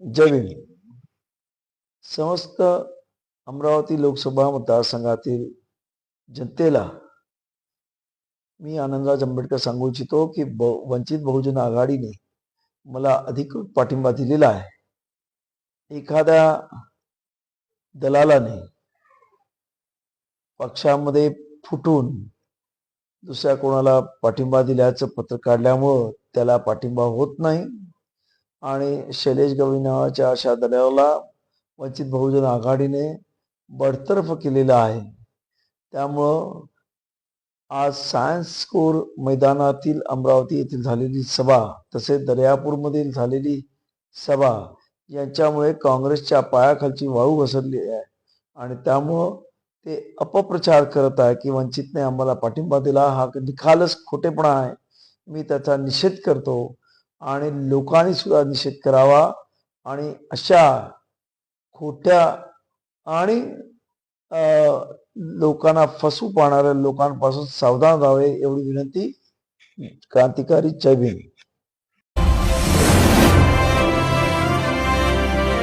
जय समस्त अमरावती लोकसभा मतदारसंघातील जनतेला मी आनंदराज आंबेडकर सांगू इच्छितो की ब वंचित बहुजन आघाडीने मला अधिकृत पाठिंबा दिलेला आहे. एखाद्या दलालाने पक्षामध्ये फुटून दुसऱ्या कोणाला पाठिंबा दिल्याचं पत्र काढल्यामुळं त्याला पाठिंबा होत नाही. आणि शैलेश गवई नावाच्या अशा दलाला वंचित बहुजन आघाडीने बडतर्फ केलेला आहे. त्यामुळं आज सायन्स स्कोर मैदानातील अमरावती येथील झालेली सभा तसेच दर्यापूरमधील झालेली सभा यांच्यामुळे काँग्रेसच्या पायाखालची वाळू घसरली आहे. आणि त्यामुळं ते अपप्रचार करत आहे की वंचितने आम्हाला पाठिंबा दिला. हा निखालच खोटेपणा आहे. मी त्याचा निषेध करतो. आणि लोकांनी सुद्धा निषेध करावा. आणि अशा खोट्या आणि लोकांना फसवू पाहणाऱ्या लोकांपासून सावधान राहावे एवढी विनंती. क्रांतिकारी जय